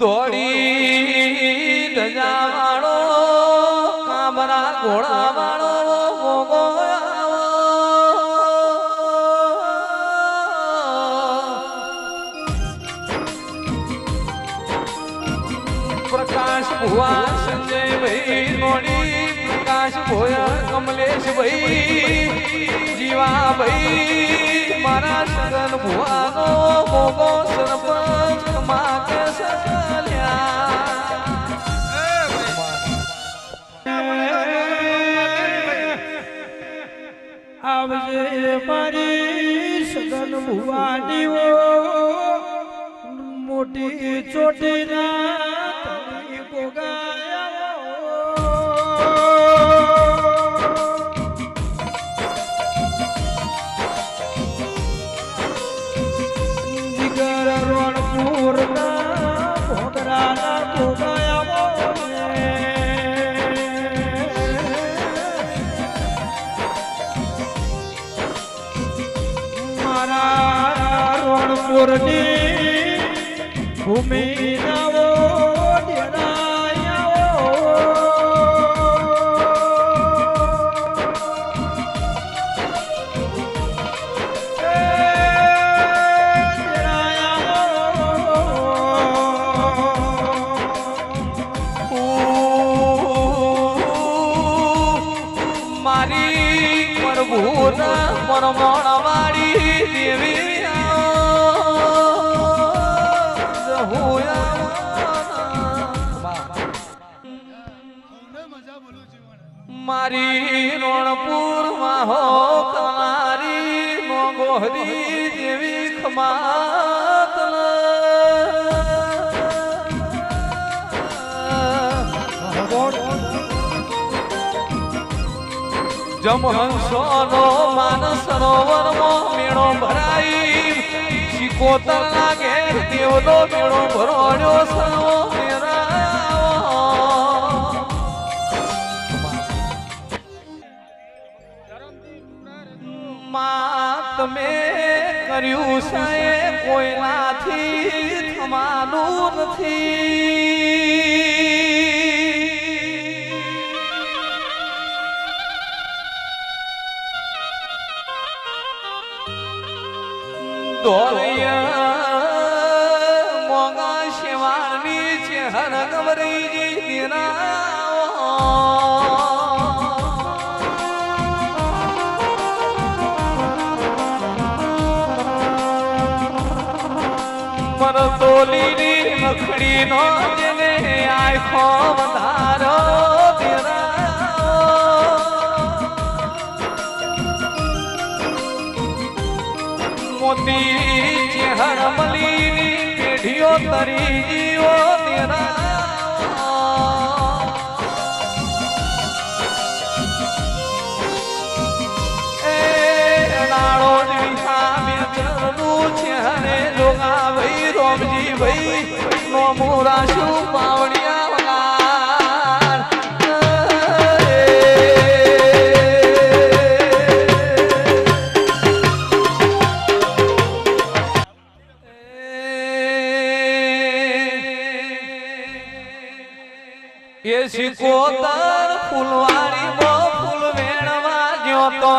દોડી ધજા વાળો કામરા ઘોડા વાળો મોગો પ્રકાશ ભુવા સંજય ભાઈ મોડી, પ્રકાશ ભોયા કમલેશ ભાઈ, જીવા ભાઈ, મારા સગન ભુવાનો આવજે મારી સગન ભુવાનીઓ મોટી ચોટીના તળી ગોગાયા રણપુરની ભૂમિ નવો મારી પ્રભુના પરમણ વાળી દેવી મારી રણપુર માહો કલારી મોગોહરી દેવી ખમાત જમહંસોનો માન સરોવરમાં મેળો ભરાઈ શિકોતર લાગે દેવનો મેળો ભરોડ્યો દોરૈયા મોગા શિવાની છે હર ગમરીજી દીના મરતોલીની મખડી નો જેને આખો વધારો. મોતી ચેહર મલીની પેઢીઓ તરી જીવો રોમજી ભાઈ નો મોરા શું પાવડિયા શિકોતર ફૂલવારી મો ફૂલ વેણવા ગયો તો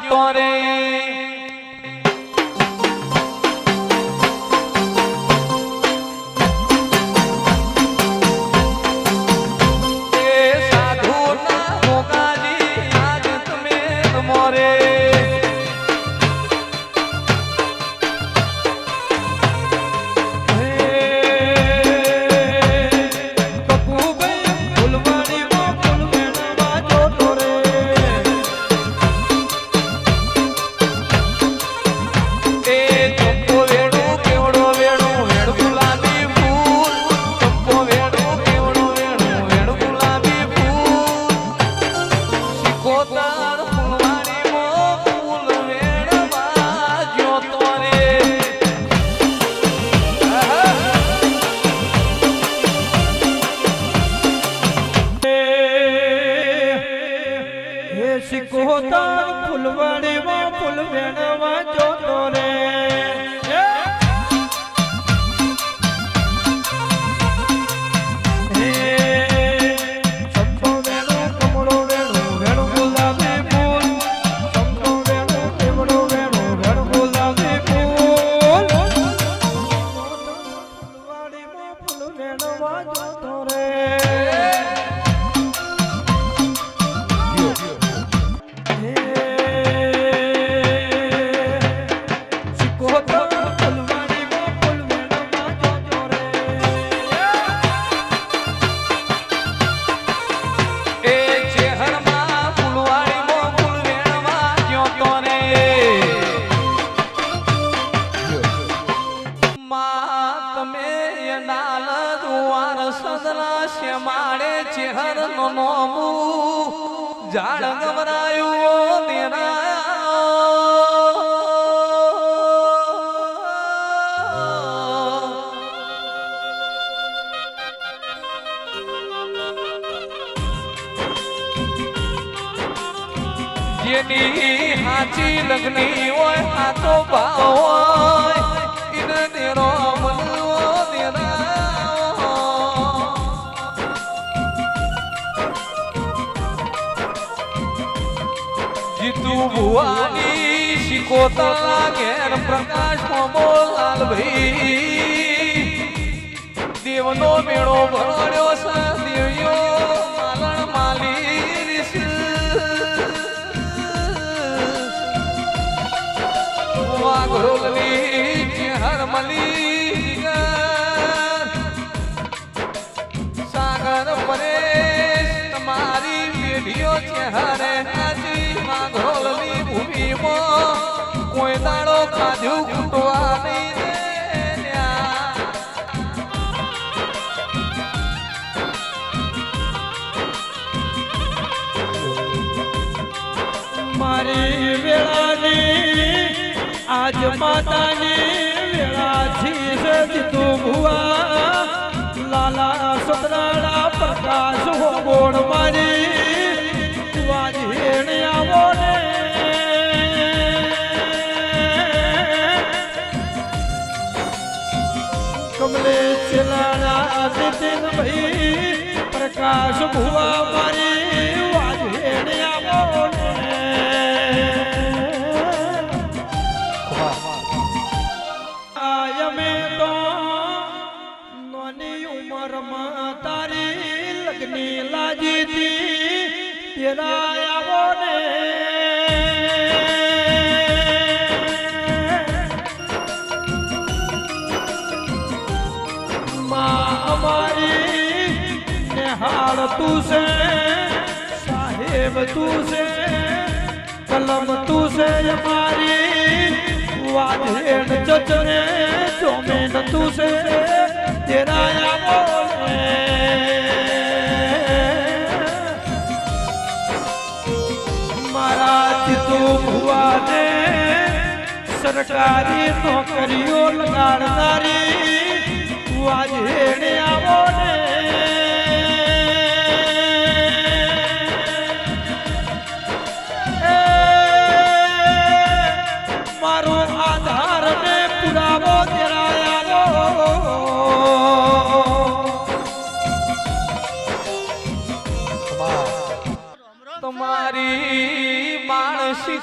વેણવા સિકોતર ફૂલવડીમાં ફૂલ વેણવા જોતો રે. શ્યામાળે ચેહર નો નોમું જાણ ગમરાયું જેની હાચી લગની હોય, હાથો ભાવ હોય ઇન દેરો મનવો દેરા ભુવાની શિકોતરા ઘેર પ્રકાશ મોમો લાલભાઈ દેવનો મેળો ભરણ્યો છે દેવ્યો માલણ માલી વાઘરોલની ચેહર સાગર પરેશ, તમારી પેઢીઓ ચેહરે હાજી ભૂમિમાં કોઈ દાડો ખાધું કૂટવા નહીં. મારી વેળાની, આજ માતાની વેળા છે ભુવા લાલા સતરાડા પ્રકાશ હો ગોળ મારી નીતિન ભાઈ પ્રકાશ ભુવા મારી વાજેણ આવો આયમે તો નાની ઉંમરમાં તારી લગ્ની લાજી તી તેરા આવો ને તું છે સાહેબ તું છે કલમ તું છે અમારી વાધેણ જજને ચોમેન તું છે તેરા આવો ને મારા ચિતુ ભુવાને સરકારી નોકરીઓ લગાડનારી વાજેણે આવો ને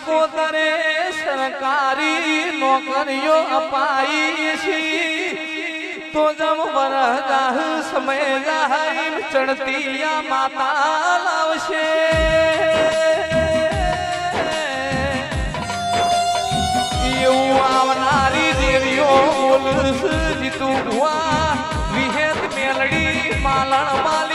સિત્તોતરે સરકારી નોકરીઓ અપાઈ છે. તો જમ વરદાહ સમય જાહેર ચડતી માતા લાવશે. એવું આવનારી દેવીઓ બોલસ જીતું ભુવા વિહેત મેલડી પાલણ વાલી